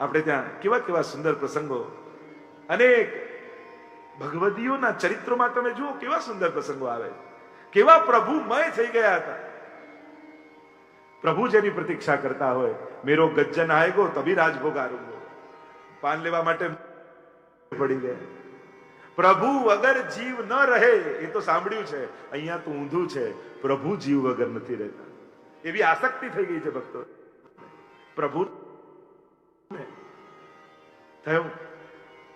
આપણે ત્યાં કેવા કેવા સુંદર પ્રસંગો, અનેક ભગવદીઓના ચરિત્રોમાં તમે જુઓ કેવા સુંદર પ્રસંગો આવે. કેવા પ્રભુમય થઈ ગયા હતા. પ્રભુ જેની પ્રતીક્ષા કરતા હોય, મેરો ગજ્જન આયગો તભી રાજભોગ આરુંગો. પાન લેવા માટે પડી ગયા. પ્રભુ વગર જીવ ન રહે, એ તો સાંભળ્યું છે. અહીંયા તો ઊંધું છે. પ્રભુ જીવ વગર નથી રહેતા. એવી આસક્તિ થઈ ગઈ છે ભક્તો. પ્રભુ થયું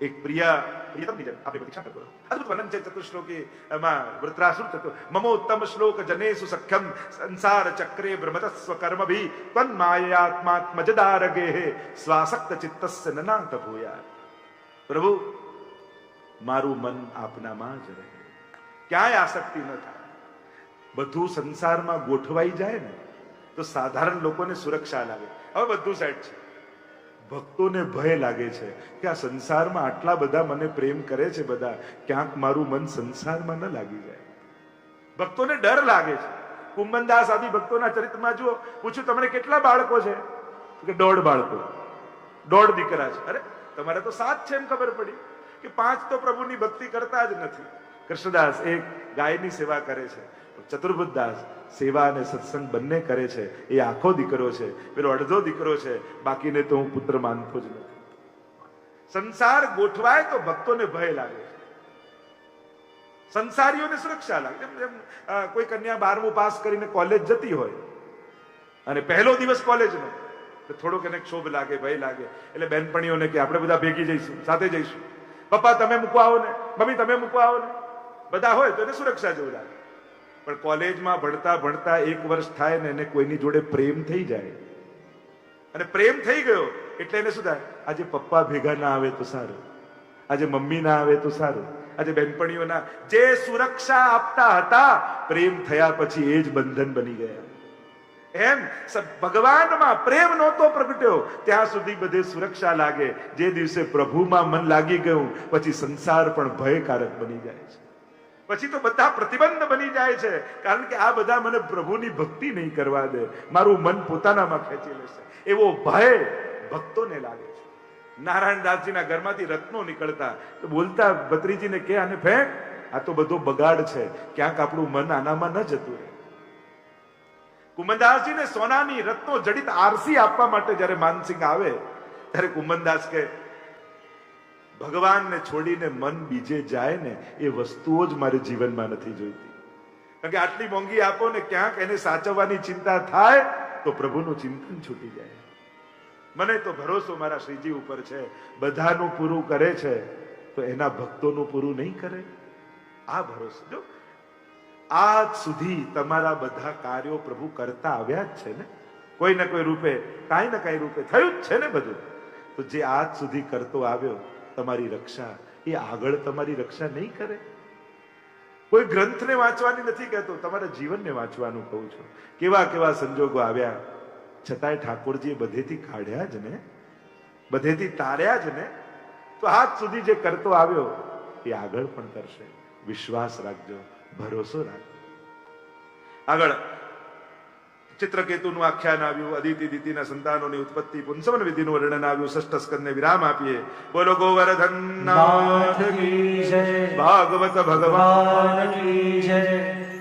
એક પ્રિયા પ્રિયતમની જેમ આપણે પ્રતીક્ષા કરતો હતો. અદ્ભુત વર્ણન છે ચતુશ્લોકી એમાં વૃત્રાસુર થતો મમોત્તમ શ્લોક જનેસુ સખ્યમ સંસાર ચક્રે ભ્રમતસ્વ કર્મ ભી તન માયાત્માત્મજદારગે સ્વાસક્ત ચિત્તસ્ય નનાથ ભૂયા પ્રભુ મારું મન આપનામાં જ રહે ક્યાંય આસક્તિ ન થાય બધું સંસારમાં ગોઠવાઈ જાય ને તો સાધારણ લોકોને સુરક્ષા લાગે હવે બધું સેટ છે ભક્તોને ભય લાગે છે કે આ સંસારમાં આટલા બધા મને પ્રેમ કરે છે બધા, ક્યાંક મારું મન સંસારમાં ન લાગી જાય. ભક્તોને ડર લાગે છે. કુંભનદાસ આદિ ભક્તોના ચરિત્રમાં જુઓ, પૂછ્યું, તમને કેટલા બાળકો છે? કે, દોઢ બાળકો. દોઢ દીકરા છે. અરે, તમારે તો સાત છે એમ ખબર પડી કે પાંચ તો પ્રભુની ભક્તિ કરતા જ નથી. કૃષ્ણદાસ એક ગાયની સેવા કરે છે. ચતુર્બુદ્ધદાસ સેવા અને સત્સંગ બંને કરે છે, એ આખો દીકરો છે, પેલો અડધો દીકરો છે, બાકીને તો હું પુત્ર માનતો જ નથી. સંસાર ગોઠવાય તો ભક્તોને ભય લાગે. સંસારીઓને સુરક્ષા લાગે. જેમ જેમ કોઈ કન્યા બારમું પાસ કરીને કોલેજ જતી હોય, અને પહેલો દિવસ કોલેજનો તો થોડોક એને ક્ષોભ લાગે, ભય લાગે. એટલે બેનપણીઓને કે આપણે બધા ભેગી જઈશું, સાથે જઈશું. પપ્પા, તમે મૂકવા આવો ને, મમ્મી, તમે મૂકવા આવો ને. બધા હોય તો એને સુરક્ષા જેવું લાગે. પણ કોલેજમાં ભણતા ભણતા એક વર્ષ થાય ને એને કોઈની જોડે પ્રેમ થઈ જાય. અને પ્રેમ થઈ ગયો એટલે એને શું થાય? આજે પપ્પા ભેગા ના આવે તો સારું. આજે મમ્મી ના આવે તો સારું. આજે બેનપણીઓના જે સુરક્ષા આપતા હતા, પ્રેમ થયા પછી એ જ બંધન બની ગયા. એમ ભગવાનમાં પ્રેમ નહોતો પ્રગટ્યો. ત્યાં સુધી બધે સુરક્ષા લાગે. જે દિવસે પ્રભુમાં મન લાગી ગયું, પછી સંસાર પણ ભયકારક બની જાય છે. પછી તો બધા પ્રતિબંધ બની જાય છે. કારણ કે આ બધા મને પ્રભુની ભક્તિ નહીં કરવા દે. મારું મન પોતાનામાં ખેંચી લેશે. એવો ભય ભક્તોને લાગે છે. નારાયણદાસજીના ઘરમાંથી રત્નો નીકળતા તો બોલતા ભત્રીજીને કે, આને ફેંક આ તો બધો બગાડ છે. ક્યાંક આપણું મન આનામાં ન જતું રહે. કુમનદાસજીને સોનાની રત્નો જડિત આરસી આપવા માટે જ્યારે માનસિંહ આવે, ત્યારે કુમનદાસ કે ભગવાનને છોડીને મન બીજે જાય ને એ વસ્તુઓ જ મારે જીવનમાં નથી જોઈતી. કારણ કે આટલી મોંઘી આપો ને ક્યાંક એને સાચવવાની ચિંતા થાય તો પ્રભુનું ચિંતન છૂટી જાય. મને તો ભરોસો મારા શ્રીજી ઉપર છે, બધાનું પૂરું કરે છે, તો એના ભક્તોનું પૂરું નહીં કરે? આ ભરોસો, જો, આજ સુધી તમારા બધા કાર્યો પ્રભુ કરતા આવ્યા જ છે ને? કોઈ ને કોઈ રૂપે, કાંઈ ને કાંઈ રૂપે થયું જ છે ને બધું? તો જે આજ સુધી કરતો આવ્યો તમારી રક્ષા. એ આગળ તમારી રક્ષા નહીં કરે? કોઈ ગ્રંથને વાંચવાની નથી કહેતો. તમારા જીવનને વાંચવાનું કહું છું. કેવા કેવા સંજોગો આવ્યા. છતાંય ઠાકોરજીએ બધેથી કાઢ્યા જ ને? બધેથી તાર્યા જ ને? તો આજ સુધી જે કરતો આવ્યો, એ આગળ પણ કરશે. વિશ્વાસ રાખજો. ભરોસો રાખજો. આગળ ચિત્રકેતુનું આખ્યાન આવ્યું અદિતિ દિતિના સંતાનોની ઉત્પત્તિ પુંસવન વિધિનું વર્ણન આવ્યું ષષ્ઠ સ્કંદને વિરામ આપીએ બોલો ગોવર્ધન ભાગવત ભગવાન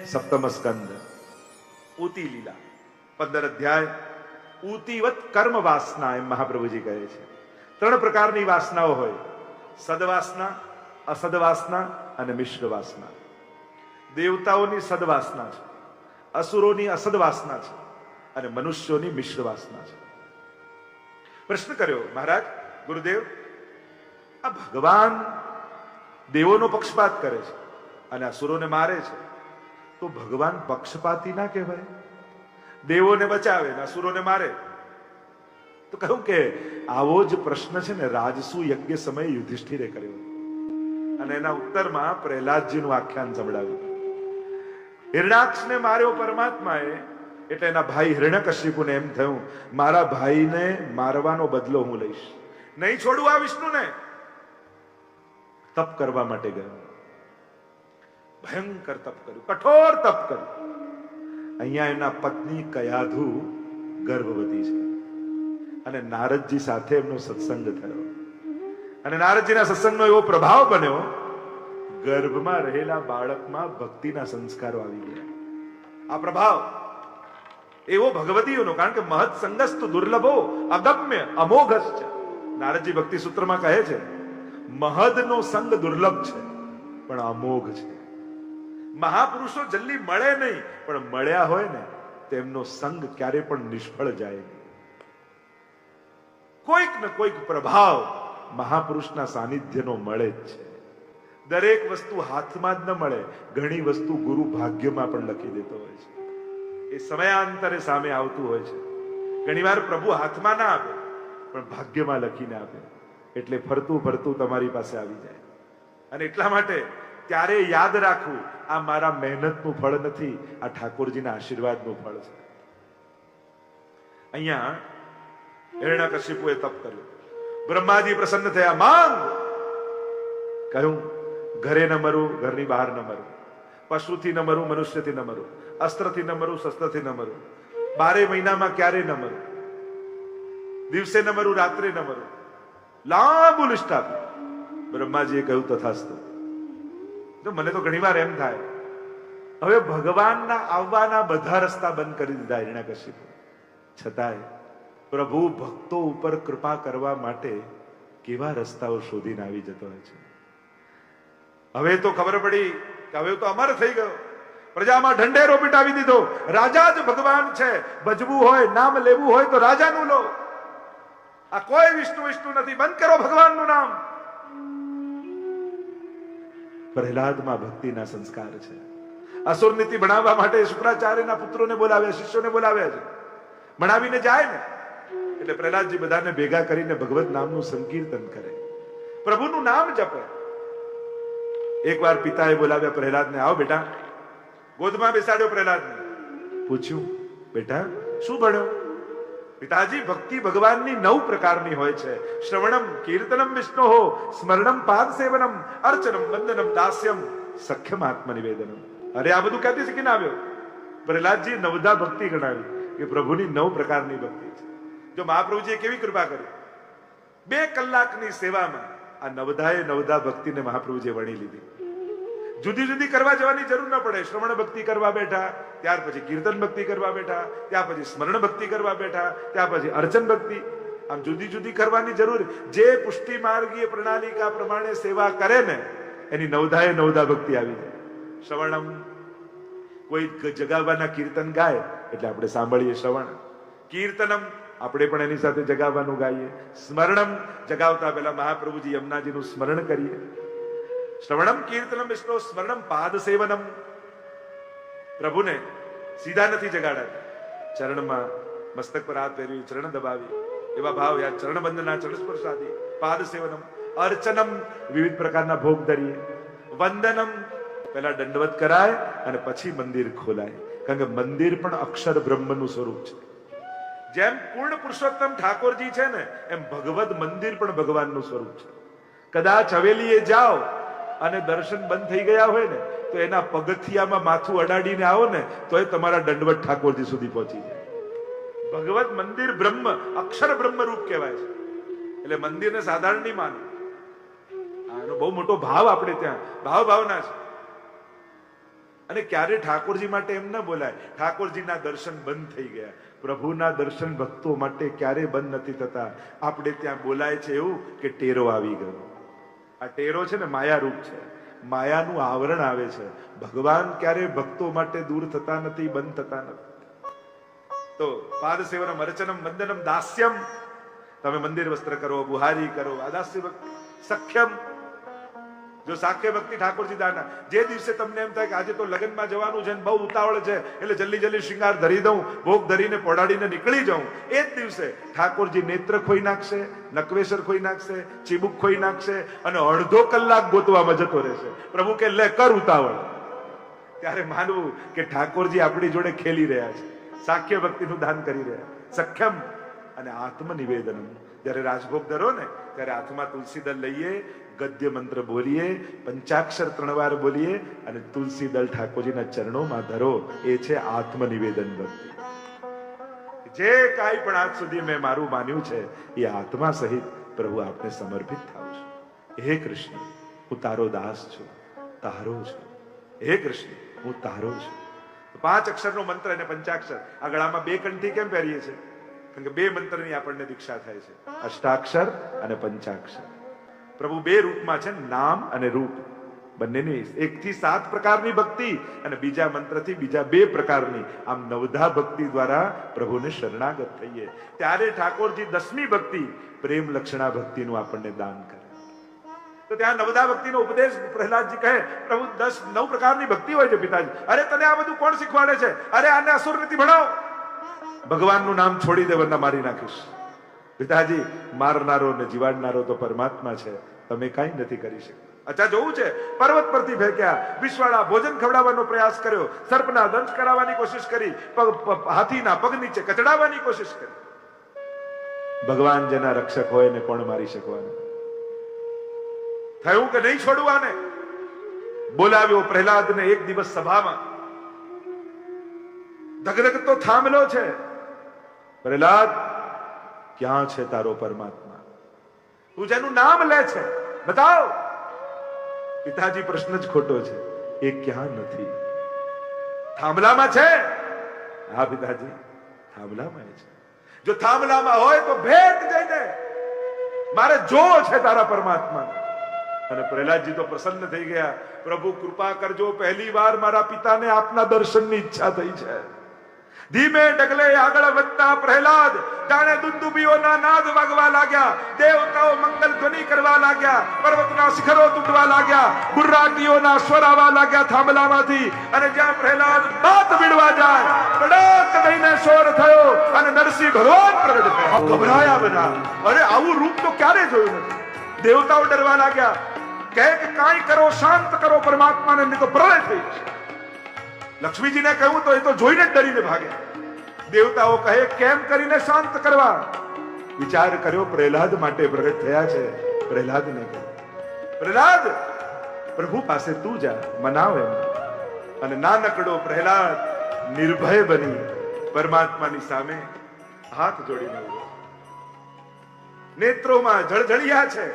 સપ્તમ સ્કંદ ઉતી લીલા પંદર અધ્યાય ઉતિવત કર્મ વાસના એમ મહાપ્રભુજી કહે છે ત્રણ પ્રકારની વાસનાઓ હોય સદવાસના અસદવાસના અને મિશ્ર વાસના દેવતાઓની સદવાસના છે અસુરોની અસદવાસના છે અને મનુષ્યોની મિશ્ર વાસના છે. પ્રશ્ન કર્યો, મહારાજ, ગુરુદેવ, આ ભગવાન દેવોનો પક્ષપાત કરે છે અને અસુરોને મારે છે. તો ભગવાન પક્ષપાતી ના કહેવાય? દેવોને બચાવે ને અસુરોને મારે? તો કહ્યું કે, આવો જ પ્રશ્ન છે ને રાજસુ યજ્ઞ સમયે યુધિષ્ઠિરે કર્યો. અને એના ઉત્તરમાં પ્રહલાદજીનું આખ્યાન સંભળાવ્યું. હિરણાક્ષને માર્યો પરમાત્માએ એટલે એના ભાઈ હિરણ્યકશ્યપુને એમ થયું, મારા ભાઈને મારવાનો બદલો હું લઈશ. નહીં છોડું આ વિષ્ણુને. તપ કરવા માટે ગયો. ભયંકર તપ કર્યું, કઠોર તપ કર્યું. અહીંયા એના પત્ની કયાધુ ગર્ભવતી છે. અને નારદજી સાથે એમનો સત્સંગ થયો. અને નારદજીના સત્સંગનો એવો પ્રભાવ બન્યો, ગર્ભમાં રહેલા બાળકમાં ભક્તિના સંસ્કારો આવી ગયા. આ પ્રભાવ એવો ભગવતીઓનો, કારણ કે મહત સંગસ્ત દુર્લભો અગમ્ય અમોઘસ છે નારદજી ભક્તિ સૂત્રમાં કહે છે, મહદનો સંગ દુર્લભ છે, પણ અમોઘ છે. મહાપુરુષો જલ્દી મળે નહીં, પણ મળ્યા હોય ને, તેમનો સંગ ક્યારે પણ નિષ્ફળ જાય કોઈક ને કોઈક પ્રભાવ મહાપુરુષના સાનિધ્યનો મળે જ છે. દરેક વસ્તુ હાથમાં જ ન મળે, ઘણી વસ્તુ ગુરુ ભાગ્યમાં પણ લખી દેતો હોય છે. એ સમયાંતરે સામે આવતું હોય છે. ઘણીવાર પ્રભુ હાથમાં ના આપે, પણ ભાગ્યમાં લખીને આપે. એટલે ફરતું ફરતું તમારી પાસે આવી જાય. અને એટલા માટે ત્યારે યાદ રાખવું, આ મારા મહેનતનું ફળ નથી, આ ઠાકોરજીના આશીર્વાદનું ફળ છે. અહીંયા હિરણ્યકશિપુએ તપ કર્યું. બ્રહ્માજી પ્રસન્ન થયા, માંગ! કહ્યું, ઘરે ન મરું, ઘરની બહાર ન મરું. પશુથી ન મરું, મનુષ્યથી ન મરું. અસ્ત્રથી ન મરું, શસ્ત્રથી ન મરું. બારે મહિનામાં ક્યારે ન મરું. દિવસે ન મરું, રાત્રે ન મરું. લાંબુ લિસ્ટ આપ્યું બ્રહ્માજીએ કહ્યું, તથાસ્તુ. તો મને તો ઘણીવાર એમ થાય, હવે ભગવાનના આવવાના બધા રસ્તા બંધ કરી દીધા હિરણ્યકશિપુ છતાંય પ્રભુ ભક્તો ઉપર કૃપા કરવા માટે કેવા રસ્તાઓ શોધીને આવી જતો હોય છે? હવે તો ખબર પડી કે હવે તો અમર થઈ ગયો. પ્રજામાં ઢંઢેરો પીટાવી દીધો. રાજા જ ભગવાન છે. ભજવું હોય, નામ લેવું હોય તો રાજાનું લો. આ કોઈ વિષ્ણુ વિષ્ણુ નથી. બંધ કરો ભગવાનનું નામ. પ્રહલાદમાં ભક્તિના સંસ્કાર છે. અસુર નીતિ ભણાવવા માટે શુક્રાચાર્યના પુત્રોને બોલાવ્યા, શિષ્યોને બોલાવ્યા છે. ભણાવીને જાય ને. એટલે પ્રહલાદજી બધાને ભેગા કરીને ભગવત નામનું સંકીર્તન કરે. પ્રભુનું નામ જપે. એકવાર પિતાએ બોલાવ્યા, પ્રહલાદને આવો બેટા. ગોદમાં બેસાડ્યો પ્રહલાદને. પૂછ્યું બેટા શું ભણ્યો? પિતાજી ભક્તિ ભગવાનની નવ પ્રકારની હોય છે. શ્રવણમ કીર્તનમ વિષ્ણુ હો સ્મરણમ પાદ સેવનમ અર્ચનમ વંદનમ દાસ્યમ સખ્યમ આત્મનિવેદનમ. અરે આ બધું ક્યાંથી શીખીને આવ્યો? પ્રહલાદજી નવધા ભક્તિ ગણાવી કે પ્રભુની નવ પ્રકારની ભક્તિ છે. જો મહાપ્રભુજીએ કેવી કૃપા કરી? બે કલાકની સેવામાં આ નવધાએ નવધા ભક્તિને મહાપ્રભુજીએ વણી લીધી. જુદી જુદી કરવા જવાની જરૂર ન પડે. શ્રવણ ભક્તિ કરવા બેઠા, ત્યાર પછી કીર્તન ભક્તિ કરવા બેઠા, ત્યાર પછી સ્મરણ ભક્તિ કરવા બેઠા, ત્યાર પછી અર્ચન ભક્તિ. આમ જુદી જુદી કરવાની જરૂર. જે પુષ્ટિ માર્ગીય પ્રણાલિકા પ્રમાણે સેવા કરે ને, એની નવધાએ નવધા ભક્તિ આવી જાય. શ્રવણમ. કોઈ જગાવવાના કીર્તન ગાય, એટલે આપણે સાંભળીએ શ્રવણ. કીર્તનમ. આપણે પણ એની સાથે જગાવવાનું ગાઈએ. સ્મરણમ. જગાવતા પહેલા મહાપ્રભુજી યમુનાજીનું સ્મરણ કરીએ. શ્રવણમ કીર્તનમ વિષ્ણુ સ્મરણમ પાદ સેવનમ પ્રભુને સીધા નથી જગાડ્યા ચરણમાં મસ્તક પર હાથ પહેર્યું ચરણ દબાવી એવા ભાવ યા ચરણ બંધના ચરણ સ્પર્શાદી પાદ સેવનમ અર્ચનમ વિવિધ પ્રકારના ભોગ ધરીએ વંદનમ પહેલા દંડવત કરાય અને પછી મંદિર ખોલાય કારણ કે મંદિર પણ અક્ષર બ્રહ્મનું સ્વરૂપ છે જેમ પૂર્ણ પુરુષોત્તમ ઠાકોરજી છે ને એમ ભગવદ મંદિર પણ ભગવાનનું સ્વરૂપ છે કદાચ હવેલીએ જાઓ અને દર્શન બંધ થઈ ગયા હોય ને, તો એના પગથિયામાં માથું અડાડીને આવો ને તો એ તમારા દંડવત ઠાકોરજી સુધી પહોંચી જાય. ભગવત મંદિર બ્રહ્મ, અક્ષર બ્રહ્મ રૂપ કહેવાય છે. એટલે મંદિરને સાધારણ નહીં માને. આનો બહુ મોટો ભાવ આપણે ત્યાં ભાવ ભાવના છે. અને ક્યારે ઠાકોરજી માટે એમ ન બોલાય, ઠાકોરજીના દર્શન બંધ થઈ ગયા. પ્રભુના દર્શન ભક્તો માટે ક્યારે બંધ નથી થતા. આપણે ત્યાં બોલાય છે એવું કે ટેરો આવી ગયો. આ ટેરો છે ને માયા રૂપ છે. માયાનું આવરણ આવે છે. ભગવાન ક્યારે ભક્તો માટે દૂર થતા નથી, બંધ થતા નથી. તો પાદ સેવનમ અર્ચનમ વંદનમ દાસ્યમ. તમે મંદિર વસ્ત્ર કરો બુહારી કરો, આદાસ્ય સખ્યમ. જો સાખ્ય ભક્તિ ઠાકોરજી દાના જે દિવસે તમને એમ થાય કે આજે તો લગ્નમાં જવાનું છે બહુ ઉતાવળ છે, એટલે જલ્દી જલ્દી શિંગાર ધરી દઉં, ભોગ ધરીને પડાડીને નીકળી જાઉં. એ જ દિવસે ઠાકોરજી નેત્ર ખોઈ નાખશે, નકવેસર ખોઈ નાખશે, ચીબુક ખોઈ નાખશે અને અડધો કલાક ગોતવામાં જતો રહેશે. પ્રભુ કે, લે, કર ઉતાવળ. ત્યારે માનવું કે ઠાકોરજી આપણી જોડે ખેલી રહ્યા છે. સાખ્ય ભક્તિનું દાન કરી રહ્યા સખ્યમ અને આત્મનિવેદન જ્યારે રાજભોગ ધરો ને, ત્યારે હાથમાં તુલસી દળ લઈએ ગદ્ય મંત્ર બોલીએ, પંચાક્ષર ત્રણ વાર બોલીએ અને તુલસી દળ ઠાકોરજીના ચરણોમાં ધરો, એ છે આત્મનિવેદન ભક્તિ. જે કાંઈ પણ આજ સુધી મેં મારું માન્યું છે, એ આત્મા સહિત પ્રભુ આપને સમર્પિત થાવ છું. હે કૃષ્ણ, હું તારો દાસ છું, તારો છું. હે કૃષ્ણ, હું તારો છું. પાંચ અક્ષરનો મંત્ર અને પંચાક્ષર, આ ગળામાં બે કંઠી કેમ પહેરીએ છે કારણ કે બે મંત્રની આપણને દીક્ષા થાય છે. અષ્ટાક્ષર અને પંચાક્ષર. પ્રભુ બે રૂપમાં છે નામ અને રૂપ. બંનેની એક થી સાત પ્રકારની ભક્તિ અને બીજા મંત્રથી બીજા બે પ્રકારની. આમ નવધા ભક્તિ દ્વારા પ્રભુને શરણાગત થઈએ. ત્યારે ઠાકોરજી દસમી ભક્તિ, પ્રેમ લક્ષણા ભક્તિનું આપણને દાન કરે. તો ત્યાં નવધા ભક્તિનો ઉપદેશ પ્રહલાદજી કહે, પ્રભુ, દસ, નવ પ્રકારની ભક્તિ હોય છે પિતાજી. અરે, તને આ બધું કોણ શીખવાડે છે? અરે, આને અસુર નથી ભણાવો. ભગવાનનું નામ છોડી દે, વરના મારી નાખીશ. પિતાજી, મારનારો ને જીવાડનારો તો પરમાત્મા છે. તમે કાંઈ નથી કરી શકતા. અચ્છા, જોવું છે? પર્વત પરથી ફેંક્યા. વિશ્વાળા ભોજન ખવડાવવાનો પ્રયાસ કર્યો. સર્પના દંશ કરાવવાની કોશિશ કરી. હાથીના પગ નીચે કચડાવવાની કોશિશ કરી. ભગવાન જેના રક્ષક હોય ને કોણ મારી શકવાનું? થયું કે નહીં છોડવું આને? બોલાવ્યો પ્રહલાદને એક દિવસ સભામાં. ધગધગ તો થાંભલો છે. પ્રહલાદ ક્યાં છે તારો પરમાત્મા? તું જેનું નામ લે છે, બતાવ. પિતાજી, પ્રશ્ન જ ખોટો છે. એ ક્યાં નથી? થાંભલામાં છે? હા, પિતાજી, થાંભલામાં છે. જો થાંભલામાં હોય તો ભેટ જઈને મારે જોવો છે તારા પરમાત્મા અને પ્રહલાદજી તો પ્રસન્ન થઈ ગયા. પ્રભુ, કૃપા કરજો, પહેલી વાર મારા પિતાને આપના દર્શનની ઈચ્છા થઈ છે. ધીમે ડગલે આગળ વધતા પ્રહલાદ, જાણે દુંદુબીઓના નાદ વાગવા લાગ્યા, દેવતાઓ મંગલ ધ્વનિ કરવા લાગ્યા, પર્વતના શિખરો તૂટવા લાગ્યા ગુર્રાટીઓના સ્વર આવવા લાગ્યા થાંભલામાંથી, અને જ્યાં પ્રહલાદ બાત વિડવા જાય, કડક થઈને સ્વર થયો, અને નરસિંહ ભગવાન પ્રગટ થયા. ગભરાયા બધા. અરે, આવું રૂપ તો ક્યારે જોયું નથી? દેવતાઓ ડરવા લાગ્યા. કે, કાંઈ કરો, શાંત કરો, પરમાત્માને નહીં તો પ્રલય થઈ લક્ષ્મીજીને કહ્યું, તો એ તો જોઈને જ ડરીને ભાગે. દેવતાઓ કહે, કેમ કરીને શાંત કરવા? વિચાર કર્યો, પ્રહલાદ માટે પ્રગટ થયા છે. પ્રહલાદને કહ્યું, પ્રહલાદ, પ્રભુ પાસે તું જા, મનાવ એમ. અને નાનકડો પ્રહલાદ નિર્ભય બની પરમાત્માની સામે હાથ જોડીને ઊભો નેત્રોમાં જળજળિયા છે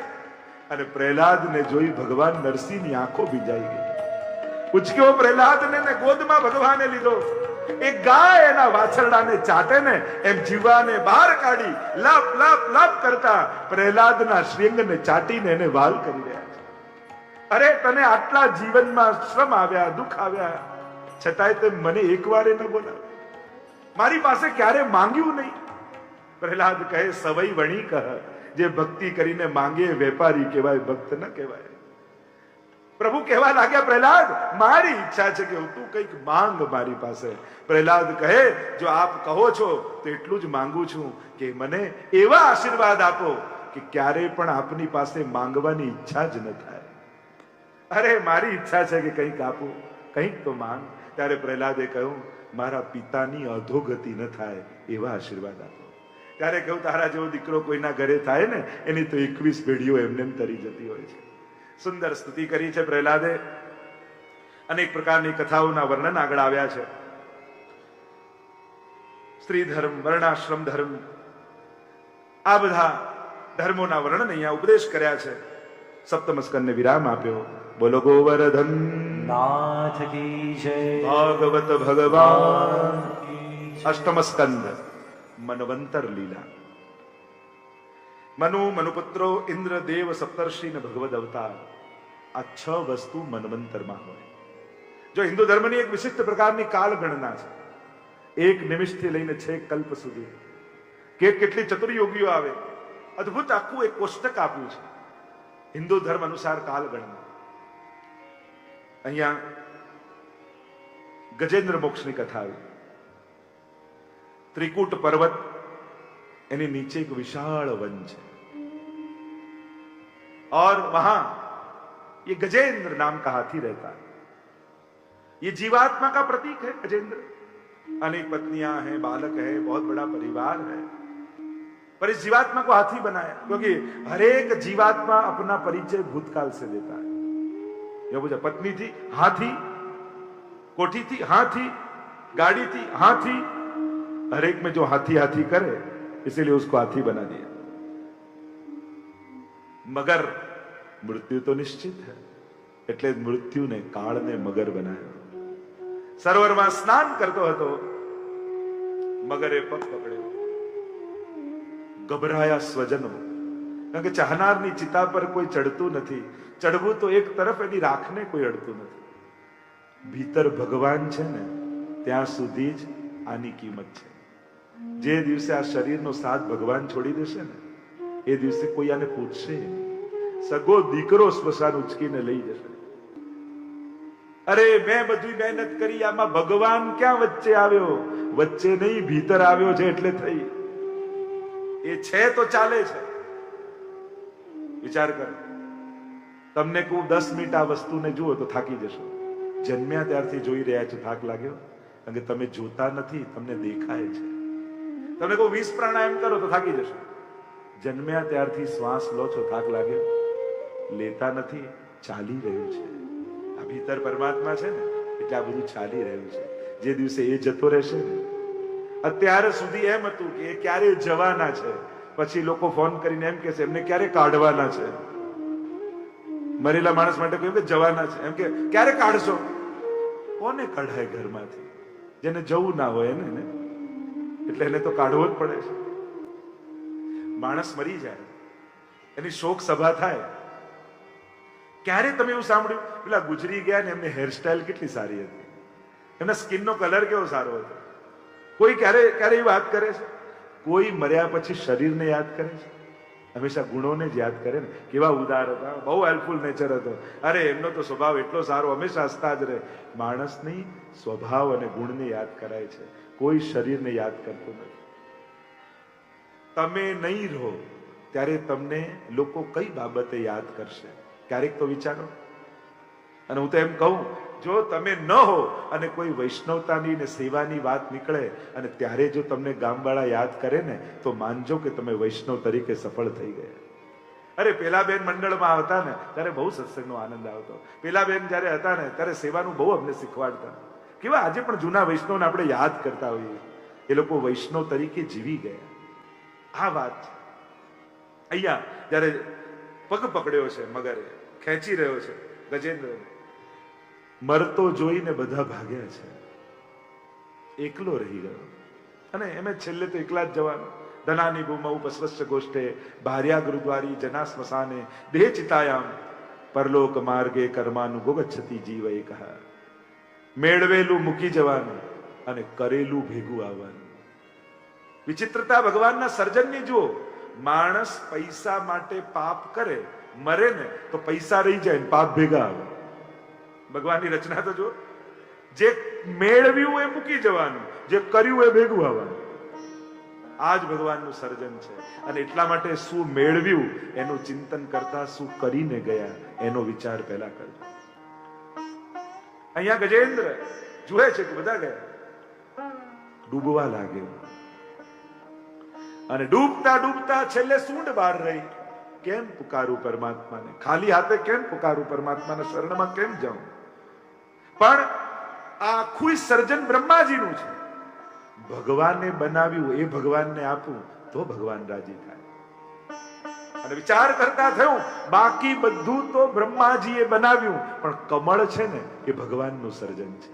અને પ્રહલાદને જોઈ ભગવાન નરસિંહની આંખો ભીજાઈ ગઈ. ઉચક્યો પ્રહલાદને ને ગોદમાં ભગવાને લીધો. એ ગાય એના વાછરડાને ચાટે ને એમ જીવાને બહાર કાઢી લપ લપ લપ કરતા પ્રહલાદના શ્રીંગને ચાટીને એને વાલ કરી રહ્યા અરે તને આટલા જીવનમાં શ્રમ આવ્યા, દુઃખ આવ્યા. છતાંય તે મને એકવાર ન બોલાવે. મારી પાસે ક્યારે માંગ્યું નહીં? પ્રહલાદ કહે, સવઈ વણી કહ, જે ભક્તિ કરીને માંગે, વેપારી કહેવાય, ભક્ત ન કહેવાય. પ્રભુ કહેવા લાગ્યા, પ્રહલાદ, મારી ઈચ્છા છે કે તું કંઈક માંગ મારી પાસે. પ્રહલાદ કહે, જો આપ કહો છો, તો એટલું જ માંગુ છું કે મને એવા આશીર્વાદ આપો કે ક્યારેય પણ આપની પાસે માંગવાની ઈચ્છા જ ન થાય. અરે, મારી ઈચ્છા છે કે કંઈક આપો, કંઈક તો માંગ. ત્યારે પ્રહલાદે કહ્યું, મારા પિતાની અધોગતિ ન થાય એવા આશીર્વાદ આપો. ત્યારે કહ્યું, તારા જેવો દીકરો કોઈના ઘરે થાય ને, એની તો એકવીસ પેઢીઓ એમને એમ તરી જતી હોય છે. સુંદર સ્તુતિ કરી છે પ્રહલાદે. અનેક પ્રકારની કથાઓના વર્ણન આગળ આવ્યા છે. સ્ત્રી ધર્મ વર્ણાશ્રમ ધર્મ આ બધા ધર્મોના વર્ણન અહીંયા ઉપદેશ કર્યા છે. સપ્તમ સ્કંદને વિરામ આપ્યો. બોલો ગોવર્ધન. નાથ કી જય. ભાગવત ભગવાન. કી અષ્ટમ સ્કંદ મનવંતર લીલા. મનુ મનુપુત્રો ઇન્દ્ર દેવ સપ્તર્ષિ ને ભગવદ અવતાર આ છ વસ્તુ મનવંતરમાં હોય જો હિન્દુ ધર્મની એક વિશિષ્ટ પ્રકારની કાલ ગણના છે એક નિમિષથી લઈને છેક કલ્પ સુધી કે કેટલી ચતુર્યોગીઓ આવે અદ્ભુત આખું એક કોષ્ટક આપ્યું છે હિન્દુ ધર્મ અનુસાર કાલ ગણના અહીંયા ગજેન્દ્ર મોક્ષની કથા આવી ત્રિકૂટ પર્વત એની नीचे एक विशाल वन है। और वहाँ ये गजेंद्र नाम का हाथी रहता है। ये जीवात्मा का प्रतीक है गजेंद्र। अनेक पत्नियाँ हैं, बालक है, बहुत बड़ा परिवार है। पर इस जीवात्मा को हाथी बनाया, क्योंकि हर एक जीवात्मा अपना परिचय भूतकाल से देता है। ये बुझा पत्नी थी, हाथी, कोठी थी, हाथी, गाड़ी थी, हाथी। हर एक में जो हाथी हाथी करे इसीलिए उसको हाथी बना दिया મગર મૃત્યુ તો નિશ્ચિત है એટલે જ મૃત્યુને કાળને મગર બનાવ્યો સરોવરમાં સ્નાન કરતો હતો મગરે પગ પકડ્યો ગભરાયા સ્વજનો કારણ કે ચાહનારની ચિતા પર કોઈ ચડતું નથી ચડવું તો એક તરફ એની રાખને કોઈ અડતું નથી ભીતર ભગવાન છે ને ત્યાં સુધી જ આની કિંમત છે જે દિવસે આ શરીરનો સાથ ભગવાન છોડી દેશે ને, એ દિવસે કોઈ આને પૂછશે સગો દીકરો સ્મશાન ઉચકીને લઈ જશે. અરે, મેં બધી મહેનત કરી, આમાં ભગવાન ક્યાં વચ્ચે આવ્યો? વચ્ચે નહીં, ભીતર આવ્યો છે એટલે થઈ. એ છે તો ચાલે છે. વિચાર કરો. તમને કહું, દસ મિનિટ આ વસ્તુને જુઓ તો થાકી જશો. જન્મ્યા ત્યારથી જોઈ રહ્યા છો, થાક લાગ્યો? કારણ કે તમે જોતા નથી, તમને દેખાય છે. તમને કહો વીસ પ્રાણાયામ કરો તો થાકી જશો. જન્મ્યા ત્યારથી શ્વાસ લો છો, થાક લાગ્યો. લેતા નથી, ચાલી રહ્યું છે. આ ભીતર પરમાત્મા છે ને, એટલે આ બધું ચાલી રહ્યું છે. જે દિવસે એ જતો રહેશે ને, અત્યાર સુધી એમ હતું કે એ ક્યારે જવાના છે? પછી લોકો ફોન કરીને એમ કે છે એમને ક્યારે કાઢવાના છે? મરેલા માણસ માટે કહ્યું કે, જવાના છે. એમ કે, ક્યારે કાઢશો? કોને કઢાય ઘરમાંથી? જેને જવું ના હોય એને, ને? એટલે એને તો કાઢવો જ પડે છે. માણસ મરી જાય, એની શોક સભા થાય. ક્યારે તમે એવું સાંભળ્યું? પેલા ગુજરી ગયા ને એમની હેરસ્ટાઈલ કેટલી સારી હતી. એમના સ્કિનનો કલર કેવો સારો હતો? કોઈ ક્યારે ક્યારે એ વાત કરે છે? કોઈ મર્યા પછી શરીરને યાદ કરે છે? હંમેશા ગુણોને જ યાદ કરે ને. કેવા ઉદાર હતા. બહુ હેલ્પફુલ નેચર હતો. અરે, એમનો તો સ્વભાવ એટલો સારો, હંમેશા હસતા જ રહે. માણસની સ્વભાવ અને ગુણને યાદ કરાય છે. કોઈ શરીરને યાદ કરતું નથી. તમે નહીં રહો ત્યારે તમને લોકો કઈ બાબતે યાદ કરશે? ક્યારેક તો વિચારો. અને હું તો એમ કહું, જો તમે ન હો અને કોઈ વૈષ્ણવતાની ને સેવાની વાત નીકળે અને ત્યારે જો તમને ગામવાળા યાદ કરે ને, તો માનજો કે તમે વૈષ્ણવ તરીકે સફળ થઈ ગયા. અરે પેલા બેન મંડળમાં આવતા ને, ત્યારે બહુ સત્સંગનો આનંદ આવતો. પેલા બેન જ્યારે હતા ને, ત્યારે સેવાનું બહુ અમને શીખવાડતા. કેવા આજે પણ જૂના વૈષ્ણવને આપણે યાદ કરતા હોઈએ. એ લોકો વૈષ્ણવ તરીકે જીવી ગયા. આ વાત અહીંયા જ્યારે પગ પકડ્યો છે મગરે, ખેંચી રહ્યો છે ગજેન્દ્ર મરતો જોઈને બધા ભાગ્યા છે. એકલો રહી ગયો. અને એમ છેલ્લે તો એકલા જ જવાનું. ધનાની ભૂમૌ પસ્વસ્ય ગોષ્ઠે, ભાર્યા ગુરુદ્વારી જના સ્મશાને, દેહ ચિતાયામ, પરલોક માર્ગે કર્માનું ગોગચ્છતી જીવ એક મેળવેલું મૂકી જવાનું અને કરેલું ભેગું આવવાનું. વિચિત્રતા ભગવાનના સર્જનની જુઓ, માણસ પૈસા માટે પાપ કરે, મરે ને, તો પૈસા રહી જાય ને પાપ ભેગા આવે. ભગવાનની રચના તો જો જે મેળવ્યું એ મૂકી જવાનું, જે કર્યું એ ભેગું આવવાનું. આ જ ભગવાનનું સર્જન છે. અને એટલા માટે શું મેળવ્યું, એનું ચિંતન કરતા શું કરીને ગયા, એનો વિચાર પહેલા કરજો. અહીંયા ગજેન્દ્ર જુએ છે કે બધા ગયા? ડૂબવા લાગ્યો અને ડૂબતા ડૂબતા છેલ્લે સૂંઢ બહાર રહી. કેમ પુકારું પરમાત્માને? ખાલી હાથે કેમ પુકારું પરમાત્માને શરણમાં કેમ જાઉં? પણ આ આખું સર્જન બ્રહ્માજીનું છે. ભગવાને બનાવ્યું, એ ભગવાનને આપું, તો ભગવાન રાજી થાય. અને વિચાર કરતા થયું, બાકી બધું તો બ્રહ્માજીએ બનાવ્યું. પણ કમળ છે ને, એ ભગવાનનું સર્જન છે.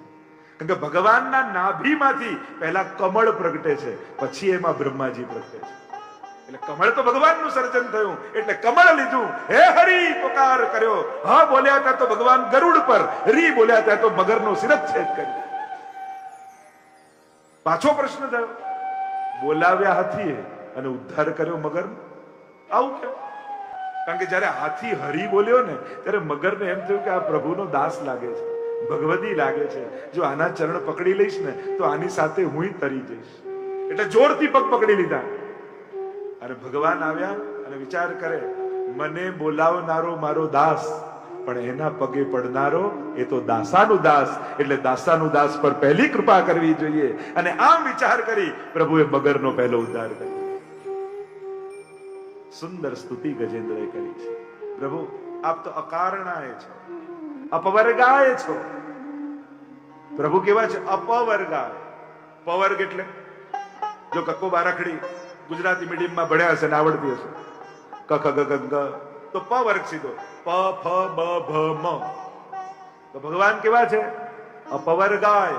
કારણ કે ભગવાનના નાભીમાંથી પહેલા કમળ પ્રગટે છે, પછી એમાં બ્રહ્માજી પ્રગટે છે. એટલે કમળ તો ભગવાનનું સર્જન થયું. એટલે કમળ લીધું. હે હરી, પોકાર કર્યો. હા, બોલ્યા ત્યાં તો ભગવાન ગરુડ પર રી બોલ્યા ત્યાં તો મગરનો શિરચ્છેદ કર્યો. પાછો પ્રશ્ન થયો. બોલાવ્યા હાથીએ અને ઉદ્ધાર કર્યો મગર આવું કેમ? કારણ કે જ્યારે હાથી હરી બોલ્યો ને, ત્યારે મગરને એમ થયું કે આ પ્રભુનો દાસ લાગે છે, ભગવદી લાગે છે. જો આના ચરણ પકડી લઈશ ને, તો આની સાથે હું તરી જઈશ. એટલે જોરથી પગ પકડી લીધા. અને ભગવાન આવ્યા અને વિચાર કરે, મને બોલાવનારો મારો દાસ, પણ એના પગે પડનારો એ તો દાસાનું દાસ, એટલે દાસાનું દાસ પર પહેલી કૃપા કરવી જોઈએ. અને આમ વિચાર કરી પ્રભુએ મગરનો પહેલો ઉદ્ધાર કર્યો. સુંદર સ્તુતિ ગજેન્દ્રએ કરી છે. પ્રભુ, આપ તો અકારણાય છો. અપવર્ગાય છો. પ્રભુ કેવા છે? અપવર્ગાય પવર્ગ એટલે? જો કક્કો બારાખડી ગુજરાતી મીડિયમમાં ભણ્યા હશે ને આવડતી હશે. ક ખ ગ ગ ગ. તો પ વર્ગ સીધો. પ, ફ, બ, ભ, મ. તો ભગવાન કેવા છે? અપવર્ગાય.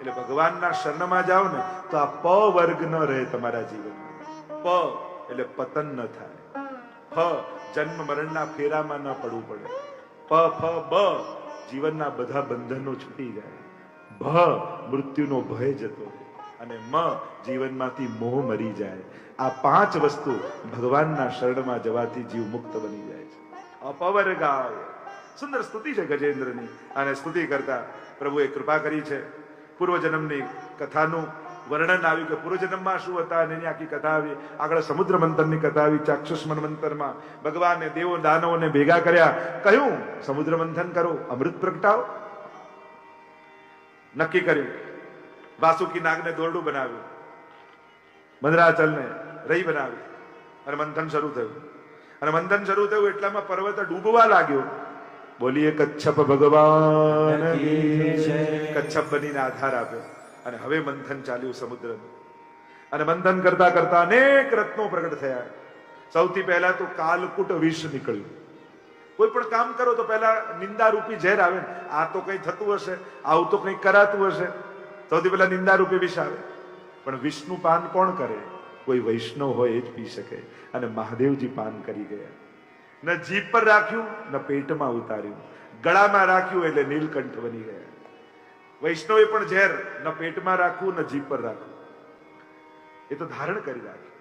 એટલે ભગવાનના શરણમાં જાઓ ને તો આ પ વર્ગ ન રહે તમારા જીવનમાં. પ. એટલે પતન ન થાય. ફ, જન્મ મરણના ફેરામાં ન પડવું પડે. પ, ફ, બ, જીવનના બધા બંધનો છૂટી જાય. ભ, મૃત્યુનો ભય જતો અને મ, જીવનમાંથી મોહ મરી જાય. આ પાંચ વસ્તુ ભગવાનના શરણમાં જવાથી જીવ મુક્ત બની જાય છે. અપવર્ગાય સુંદર સ્તુતિ છે ગજેન્દ્રની. અને સ્તુતિ કરતા પ્રભુએ કૃપા કરી છે. પૂર્વજન્મની કથાનું વર્ણન આવ્યું કે પૂર્વજન્મમાં શું હતા એની આખી કથા આવી. આગળ સમુદ્ર મંથનની કથા આવી ચાક્ષુષ મંથનમાં. ભગવાને દેવો દાનવોને ભેગા કર્યા. કહ્યું, સમુદ્ર મંથન કરો, અમૃત પ્રગટાવો. નક્કી કર્યું. વાસુકી નાગને દોરડું બનાવ્યું. મંદરાચલને રહી બનાવી અને મંથન શરૂ થયું. અને મંથન શરૂ થયું એટલામાં પર્વત ડૂબવા લાગ્યો. બોલીએ, કચ્છપ ભગવાન કચ્છપ બનીને આધાર આપ્યો. અને હવે મંથન ચાલ્યું સમુદ્રનું અને મંથન કરતા કરતા અનેક રત્નો પ્રગટ થયા. સૌથી પહેલા તો કાલકુટ વિષ નીકળ્યું. કોઈ પણ કામ કરો તો પહેલા નિંદા રૂપી ઝેર આવે ને. આ તો કઈ થતું હશે, આવું તો કઈ કરાતું હશે. સૌથી પહેલા નિંદા રૂપી વિષ આવે. પણ વિષનું પાન કોણ કરે? કોઈ વૈષ્ણવ હોય એ જ પી શકે. અને મહાદેવજી પાન કરી ગયા. ન જીભ પર રાખ્યું, ન પેટમાં ઉતાર્યું. ગળામાં રાખ્યું એટલે નીલકંઠ બની ગયા. વૈષ્ણવે પણ ઝેર ન પેટમાં રાખવું, ન જીભ પર રાખવું. એ તો ધારણ કરી રાખે.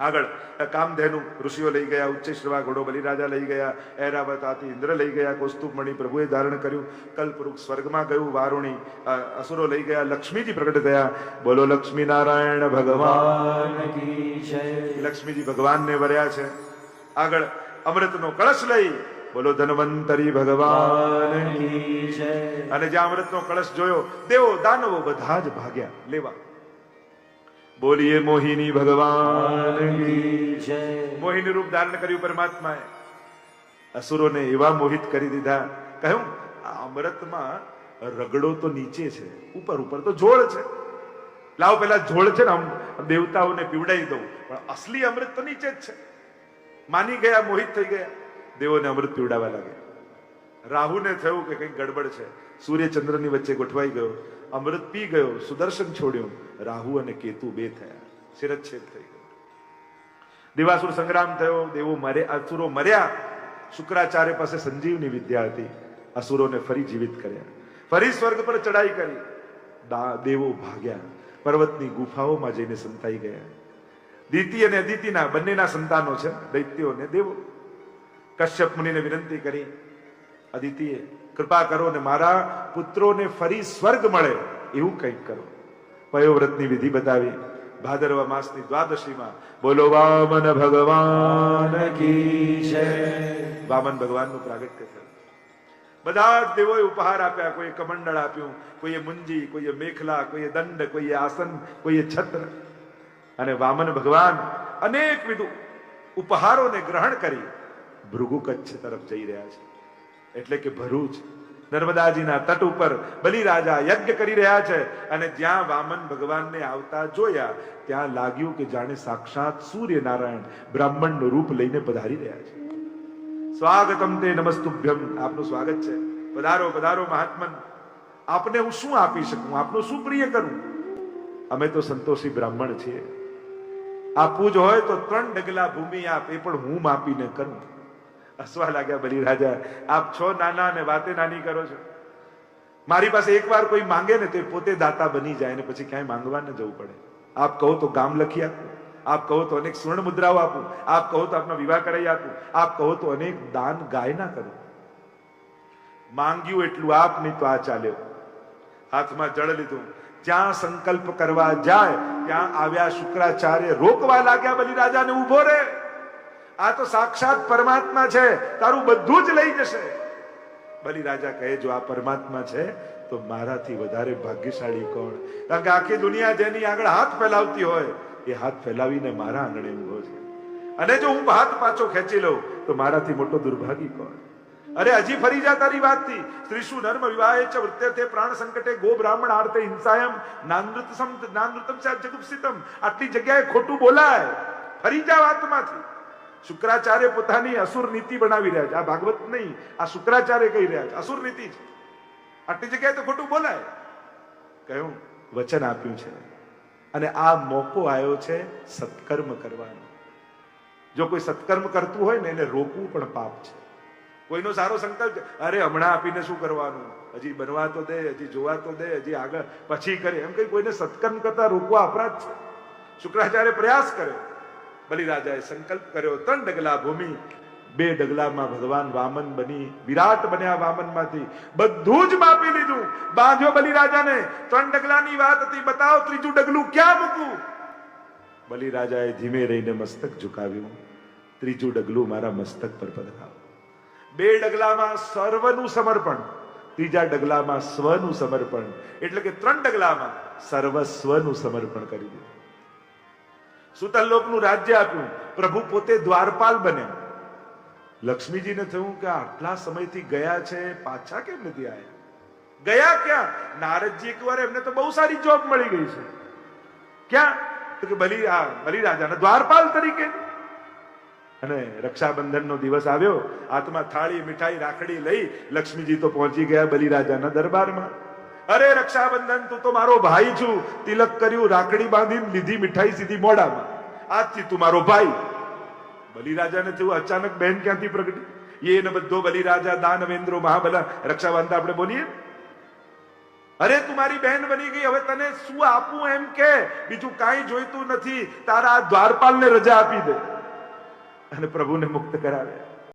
આગળ કામધેનુ ઋષિઓ લઈ ગયા, ઉચ્ચ ઘોડો બલિરાજા લઈ ગયા એરાવત આથી ઇન્દ્ર લઈ ગયા, કૌસ્તુભમણિ પ્રભુએ ધારણ કર્યું. કલ્પવૃક્ષ સ્વર્ગમાં ગયું, વારુણી અસુરો લઈ ગયા, લક્ષ્મીજી પ્રગટ થયા. બોલો લક્ષ્મી નારાયણ ભગવાન લક્ષ્મીજી ભગવાનને વર્યા છે. આગળ, અમૃતનો કળશ લઈ બોલો, ધનવંતરી ભગવાન અને જ્યાં અમૃતનો કળશ જોયો, દેવો દાનવો બધા જ ભાગ્યા. લેવા. બોલીએ મોહિની ભગવાન મોહિની રૂપ ધારણ કર્યું પરમાત્માએ. અસુરોને એવા મોહિત કરી દીધા. કહ્યું, આ અમૃતમાં રગડો તો નીચે છે, ઉપર ઉપર તો જોડ છે. લાવો પેલા જોડ છે ને, આમ દેવતાઓને પીવડાવી દઉં. પણ અસલી અમૃત તો નીચે જ છે. માની ગયા, મોહિત થઈ ગયા. દેવોને અમૃત પીવડાવવા લાગ્યા. રાહુને થયું કે કંઈક ગડબડ છે. સૂર્ય ચંદ્રની વચ્ચે ગોઠવાઈ ગયો. અમૃત પી ગયો. સુદર્શન છોડ્યું. રાહુ અને કેતુ બે થયા. શિરચ્છેદ થઈ ગયો. દેવાસુર સંગ્રામ થયો. દેવો મરે, અસુરો મર્યા. શુક્રાચાર્ય પાસે સંજીવની વિદ્યા હતી. અસુરોને ફરી જીવિત કર્યા. ફરી સ્વર્ગ પર ચડાઈ કરી. દેવો ભાગ્યા. પર્વતની ગુફાઓમાં જઈને સંતાઈ ગયા. દીતિ અને અદિતિના બંનેના સંતાનો છે. દૈત્યો અને દેવો. કશ્યપ મુનિને વિનંતી કરી. અદિતિએ કૃપા કરો ને મારા પુત્રોને ફરી સ્વર્ગ મળે. એવું કંઈક કરો. પયોવ્રતની વિધિ બતાવી ભાદરવ માસની દ્વાદશીમાં બોલો, વામન ભગવાન કી છે વામન ભગવાનનું પ્રાગટ્ય થયું. બધા જ દેવોએ ઉપહાર આપ્યા. કોઈએ કમંડળ આપ્યું, કોઈએ મુંજી, કોઈએ મેખલા, કોઈએ દંડ, કોઈએ આસન, કોઈએ છત્ર. અને વામન ભગવાન અનેક વિધ ઉપહારોને ગ્રહણ કરી ભૃગુ કચ્છ તરફ જઈ રહ્યા છે. એટલે કે ભરૂચ. નર્મદાજીના તટ ઉપર બલિરાજા યજ્ઞ કરી રહ્યા છે અને જ્યાં વામન ભગવાનને આવતા જોયા, ત્યાં લાગ્યું કે જાણે સાક્ષાત સૂર્યનારાયણ બ્રાહ્મણનું રૂપ લઈને પધારી રહ્યા છે. સ્વાગતમ તે નમસ્તુભ્યમ. આપનું સ્વાગત છે. પધારો પધારો મહાત્મન. આપને હું શું આપી શકું? આપનું શું પ્રિય કરું? અમે તો સંતોષી બ્રાહ્મણ છીએ. આપવું જ હોય તો ત્રણ ડગલા ભૂમિ આપ, એ પણ હું માપીને કરું. હસવા લાગ્યા બલિરાજા આપ છો નાના અને વાતે નાની કરો છો. મારી પાસે એકવાર કોઈ માંગે ને તો એ પોતે દાતા બની જાય ને પછી ક્યાંય માંગવા ન જવું પડે. આપ કહો તો ગામ લખી આપું. આપ કહો તો અનેક સ્વર્ણ મુદ્રાઓ આપું. આપ કહો તો આપનો વિવાહ કરાવી આપું. આપ કહો તો અનેક દાન ગાય ના કરું. માંગ્યું એટલું આપ નહીં તો આ ચાલ્યો. હાથમાં જળ લીધું. જ્યાં સંકલ્પ કરવા જાય, ત્યાં આવ્યા શુક્રાચાર્ય રોકવા લાગ્યા બલિરાજાને ઊભો રે. આ તો સાક્ષાત પરમાત્મા છે. તારું બધું જ લઈ જશે. બલિરાજા કહે, જો આ પરમાત્મા છે, તો મારાથી વધારે ભાગ્યશાળી કોણ? કારણ કે આખી દુનિયા જેની આગળ હાથ ફેલાવતી હોય, એ હાથ ફેલાવીને મારા આંગણે ઊભો છે. અને જો હું હાથ પાછો ખેંચી લઉં, તો મારાથી મોટો દુર્ભાગી કોણ? અરે હજી ફરી જા તારી વાતથી ત્રિશુ નર્મ વિવાહે ચ વૃત્યર્થે પ્રાણ સંકટે ગો બ્રાહ્મણ આર્તે હિંસાયમ. નાનૃત સમ નાનૃતમ સાત જગુપ્સિતમ. આટલી જગ્યાએ ખોટું બોલાય. ફરી જા વાતમાંથી. શુક્રાચાર્ય પોતાની અસુર નીતિ બનાવી રહ્યા છે. આ ભાગવત નહીં આ શુક્રાચાર્ય કહી રહ્યા છે. અસુર નીતિ છે. આટલી જગ્યાએ તો ખોટું બોલાય. કહ્યું વચન આપ્યું છે. અને આ મોકો આવ્યો છે સત્કર્મ કરવાનો. જો કોઈ સત્કર્મ કરતું હોય ને એને રોકવું પણ પાપ છે. કોઈનો સારો સંકલ્પ છે, અરે હમણાં આપીને શું કરવાનું? હજી બનવા તો દે હજી જોવા તો દે હજી આગળ પછી કરે. એમ કઈ કોઈને સત્કર્મ કરતા રોકવા અપરાધ છે. શુક્રાચાર્ય પ્રયાસ કર્યો બલિરાજાએ સંકલ્પ કર્યો, ત્રણ ડગલા ભૂમિ, બે ડગલામાં ભગવાન વામન બની, વિરાટ બન્યા વામનમાંથી. બધું જ માપી લીધું. બાંધ્યો બલિરાજાને. ત્રણ ડગલાની વાત હતી, બતાવો ત્રીજું ડગલું ક્યાં મૂકું બલિરાજાએ ધીમે રહીને મસ્તક ઝુકાવ્યું. ત્રીજું ડગલું મારા મસ્તક પર પધરાવો બે ડગલામાં સર્વનું સમર્પણ, ત્રીજા ડગલામાં સ્વનું સમર્પણ, એટલે કે ત્રણ ડગલામાં સર્વસ્વનું સમર્પણ કરી દીધું. સુતલોકનું રાજ્ય આપ્યું. પ્રભુ પોતે દ્વારપાલ બન્યા લક્ષ્મીજીને થયું કે આટલા સમયથી ગયા છે, પાછા કેમ નથી આવ્યા ગયા ક્યાં? નારદજી એકવાર એમને તો બહુ સારી જોબ મળી ગઈ છે. ક્યાં? તો કે બલિ, આ બલિરાજાના દ્વારપાલ તરીકે. અને રક્ષાબંધનનો દિવસ આવ્યો. હાથમાં થાળી, મીઠાઈ, રાખડી લઈ લક્ષ્મીજી તો પહોંચી ગયા બલિરાજાના દરબારમાં. અરે રક્ષાબંધન, તું તો મારો ભાઈ છું. તિલક કર્યું, રાખડી બાંધીને લીધી મીઠાઈ સીધી મોઢામાં. આજથી તું મારો ભાઈ. બલિરાજાને થયું અચાનક બહેન ક્યાંથી પ્રગટી? એ ને બધો બલિરાજા, દાનવેન્દ્રો, મહાબલા, રક્ષાબંધન આપણે બોલીએ? અરે તું મારી બહેન બની ગઈ, હવે તને શું આપું એમ કે? બીજું કાંઈ જોઈતું નથી. તારા દ્વારપાલને રજા આપી દે. અને પ્રભુને મુક્ત કરાવ્યા